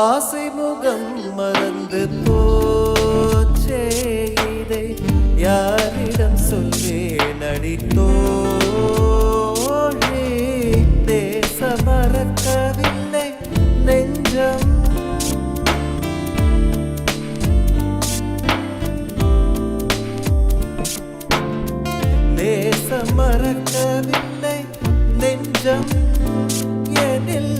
ஆசை முகம் மறந்து போச்சே இதை யாரிடம் சொல்லே நடித்தோ தேச மறக்கவில்லை நெஞ்சம். நேசம் மறக்கவில்லை நெஞ்சம். எனில்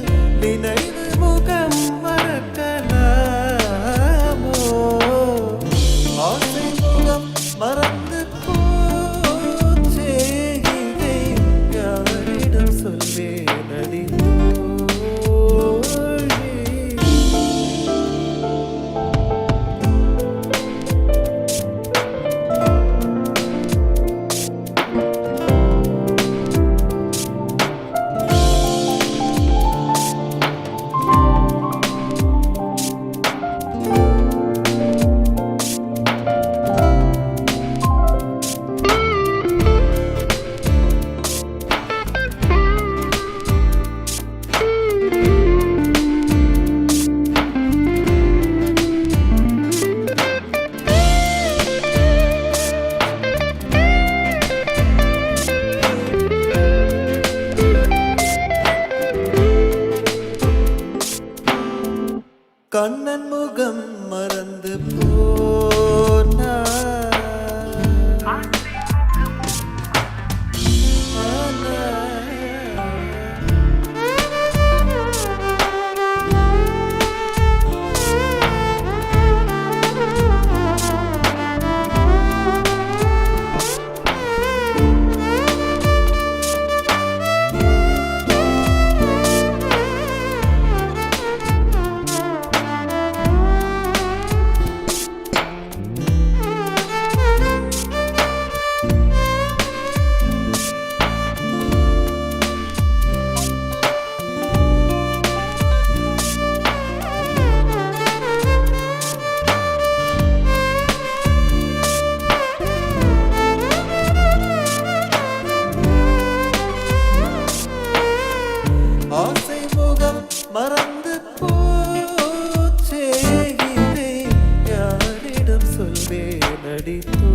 கண்ணன் முகம் மறந்து போனார். மறந்து போச்சே இதை யாரிடம் சொல்வேன்? அடித்தோ